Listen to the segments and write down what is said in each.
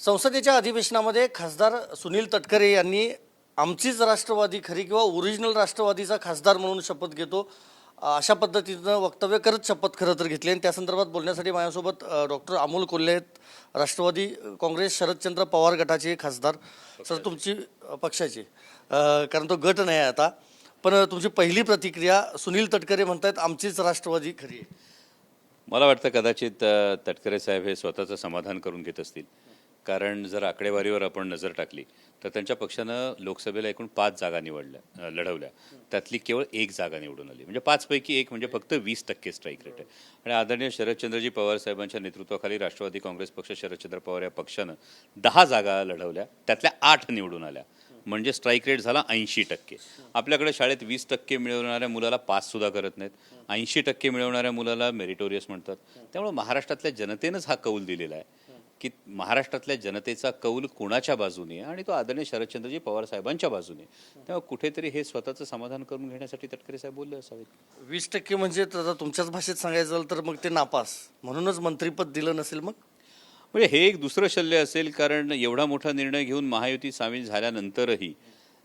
संसदेच्या अधिवेशनामध्ये खासदार सुनील तटकरे यांनी आमचीच राष्ट्रवादी खरी किंवा ओरिजिनल राष्ट्रवादीचा खासदार म्हणून शपथ घेतो. अशा पद्धतीनं वक्तव्य करत शपथ खरं तर घेतली आणि त्या संदर्भात बोलण्यासाठी माझ्यासोबत डॉक्टर अमोल कोल्हे आहेत. राष्ट्रवादी काँग्रेस शरदचंद्र पवार गटाचे खासदार. सर तुमची पक्षाची. कारण तो गट नाही आहे आता. पण तुमची पहिली प्रतिक्रिया सुनील तटकरे म्हणतायत आमचीच राष्ट्रवादी खरी आहे. मला वाटतं कदाचित तटकरे साहेब हे स्वतःचं समाधान करून घेत असतील. कारण जर आकडेवारीवर आपण नजर टाकली तर त्यांच्या पक्षानं लोकसभेला एकूण पाच जागा निवडल्या लढवल्या. त्यातली केवळ एक जागा निवडून आली. म्हणजे पाचपैकी एक म्हणजे फक्त वीस टक्के स्ट्राईक रेट आहे. आणि आदरणीय शरदचंद्रजी पवार साहेबांच्या नेतृत्वाखाली राष्ट्रवादी काँग्रेस पक्ष शरदचंद्र पवार या पक्षानं दहा जागा लढवल्या त्यातल्या आठ निवडून आल्या. म्हणजे स्ट्राईक रेट झाला ऐंशी टक्के. आपल्याकडे शाळेत वीस टक्के मिळवणाऱ्या मुलाला पास सुद्धा करत नाहीत. ऐंशी टक्के मिळवणाऱ्या मुलाला मेरिटोरियस म्हणतात. त्यामुळे महाराष्ट्रातल्या जनतेनंच हा कौल दिलेला आहे. की महाराष्ट्रातल्या जनतेचा कौल कुणाच्या बाजूने आहे? आणि तो आदरणीय शरदचंद्रजी पवार साहेबांच्या बाजूने. तेव्हा कुठेतरी हे स्वतःचं समाधान करून घेण्यासाठी तटकरे साहेब बोलले असावेत. वीस टक्के म्हणजे तुमच्याच भाषेत सांगायचं झालं तर मग ते नापास. म्हणूनच मंत्रीपद दिलं नसेल मग? म्हणजे हे एक दुसरं शल्य असेल कारण एवढा मोठा निर्णय घेऊन महायुती सामील झाल्यानंतरही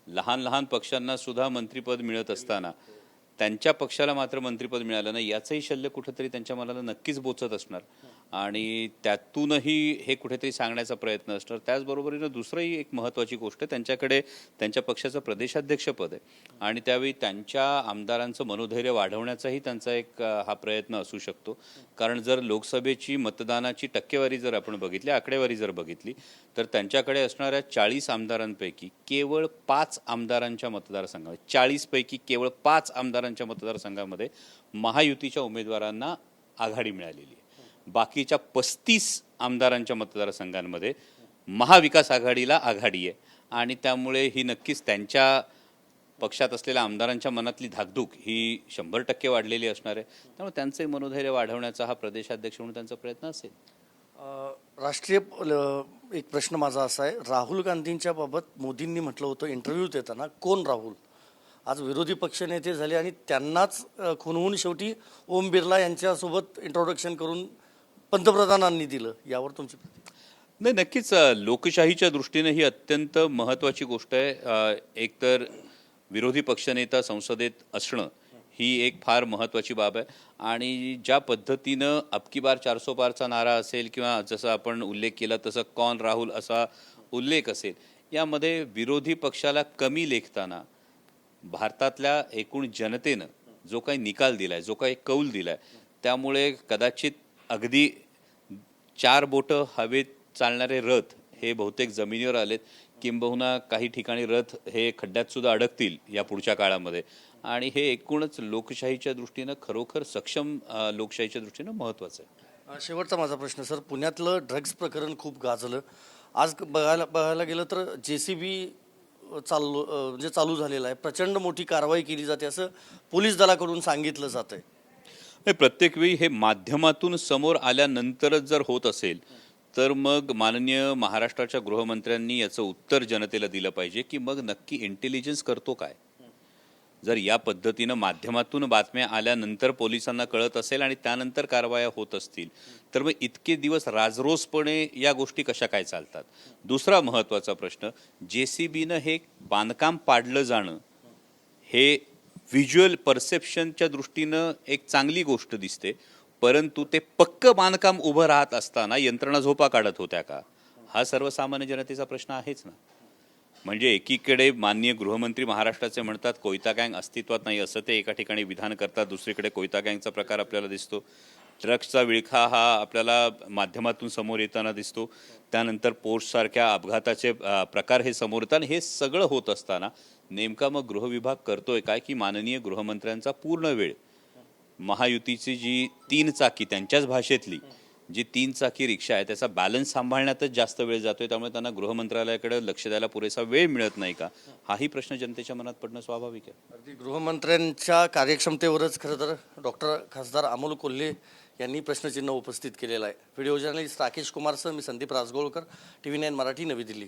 लहान लहान पक्षांना सुद्धा मंत्रिपद मिळत असताना त्यांच्या पक्षाला मात्र मंत्रिपद मिळालं नाही. याचंही शल्य कुठेतरी त्यांच्या मनाला नक्कीच बोचत असणार. आणि त्यातूनही हे कुठेतरी सांगण्याचा प्रयत्न असणार. त्याचबरोबरीनं दुसरंही एक महत्त्वाची गोष्ट त्यांच्याकडे त्यांच्या पक्षाचं प्रदेशाध्यक्षपद आहे. आणि त्यावेळी त्यांच्या आमदारांचं मनोधैर्य वाढवण्याचाही त्यांचा एक हा प्रयत्न असू शकतो. कारण जर लोकसभेची मतदानाची टक्केवारी जर आपण बघितली आकडेवारी जर बघितली तर त्यांच्याकडे असणाऱ्या चाळीस आमदारांपैकी केवळ पाच आमदारांच्या मतदारसंघामध्ये चाळीसपैकी केवळ पाच आमदारांच्या मतदारसंघामध्ये महायुतीच्या उमेदवारांना आघाडी मिळालेली आहे. बाकीच्या पस्तीस आमदारांच्या मतदारसंघांमध्ये महाविकास आघाडीला आघाडी आहे. आणि त्यामुळे ही नक्कीच त्यांच्या पक्षात असलेल्या आमदारांच्या मनातली धाकधूक ही शंभर टक्के वाढलेली असणार आहे. त्यामुळे त्यांचे मनोधैर्य वाढवण्याचा हा प्रदेशाध्यक्ष म्हणून त्यांचा प्रयत्न असेल. राष्ट्रीय ल- एक प्रश्न माझा असा आहे. राहुल गांधींच्या बाबत मोदींनी म्हटलं होतं इंटरव्ह्यू देताना कोण राहुल? आज विरोधी पक्षनेते झाले आणि त्यांनाच खुनवून शेवटी ओम बिर्ला यांच्यासोबत इंट्रोडक्शन करून पंतप्रधानांनी दिलं यावर तुमची नाही नक्कीच लोकशाहीच्या दृष्टीने ही अत्यंत महत्त्वाची गोष्ट आहे. एकतर विरोधी पक्षनेता संसदेत असणं ही एक फार महत्त्वाची बाब आहे. आणि ज्या पद्धतीनं अबकी बार चारसो पारचा नारा असेल किंवा जसं आपण उल्लेख केला तसं कॉन राहुल असा उल्लेख असेल यामध्ये विरोधी पक्षाला कमी लेखताना भारतातल्या एकूण जनतेनं जो काही निकाल दिला आहे जो काही कौल दिला आहे त्यामुळे कदाचित अगदी चार बोटं हवेत चालणारे रथ हे बहुतेक जमिनीवर आलेत. किंबहुना काही ठिकाणी रथ हे खड्ड्यात सुद्धा अडकतील या पुढच्या काळामध्ये. आणि हे एकूणच लोकशाहीच्या दृष्टीनं खरोखर सक्षम लोकशाहीच्या दृष्टीनं महत्त्वाचं आहे. शेवटचा माझा प्रश्न सर पुण्यातलं ड्रग्ज प्रकरण खूप गाजलं. आज बघायला बघायला गेलं तर जे सी बी चालू म्हणजे चालू झालेलं आहे. प्रचंड मोठी कारवाई केली जाते असं पोलीस दलाकडून सांगितलं जातंय. नाही प्रत्येक वेळी हे माध्यमातून समोर आल्यानंतरच जर होत असेल तर मग माननीय महाराष्ट्राच्या गृहमंत्र्यांनी याचं उत्तर जनतेला दिलं पाहिजे की मग नक्की इंटेलिजन्स करतो काय? जर या पद्धतीनं माध्यमातून बातम्या आल्यानंतर पोलिसांना कळत असेल आणि त्यानंतर कारवाया होत असतील तर मग इतके दिवस राजरोसपणे या गोष्टी कशा काय चालतात? दुसरा महत्त्वाचा प्रश्न जे सी बीनं हे बांधकाम पाडलं जाणं हे व्हिज्युअल परसेप्शनच्या दृष्टीनं एक चांगली गोष्ट दिसते. परंतु ते पक्क बांधकाम उभं राहत असताना यंत्रणा झोपा काढत होत्या का? हा सर्वसामान्य जनतेचा प्रश्न आहेच ना. म्हणजे एकीकडे माननीय गृहमंत्री महाराष्ट्राचे म्हणतात कोयता गँग अस्तित्वात नाही असं ते एका ठिकाणी विधान करतात दुसरीकडे कोयता गँगचा प्रकार आपल्याला दिसतो. ट्रक्सचा विळखा हा आपल्याला माध्यमातून समोर येताना दिसतो. त्यानंतर पोस्टसारख्या अपघाताचे प्रकार हे समोर येतात हे सगळं होत असताना नेमका मग गृहविभाग करतोय काय की माननीय गृहमंत्र्यांचा पूर्ण वेळ. महायुतीची जी तीन चाकी त्यांच्याच भाषेतली जी तीन चाकी रिक्षा आहे त्याचा बॅलन्स सांभाळण्यातच जास्त वेळ जातोय त्यामुळे त्यांना गृहमंत्रालयाकडे लक्ष द्यायला पुरेसा वेळ मिळत नाही का? हाही प्रश्न जनतेच्या मनात पडणं स्वाभाविक आहे. अगदी गृहमंत्र्यांच्या कार्यक्षमतेवरच खरं तर डॉक्टर खासदार अमोल कोल्हे यांनी प्रश्नचिन्ह उपस्थित केलेलं आहे. व्हिडिओ जर्नलिस्ट राकेश कुमारसह मी Sandeep Rajgolkar T V nine Marathi Navi Delhi.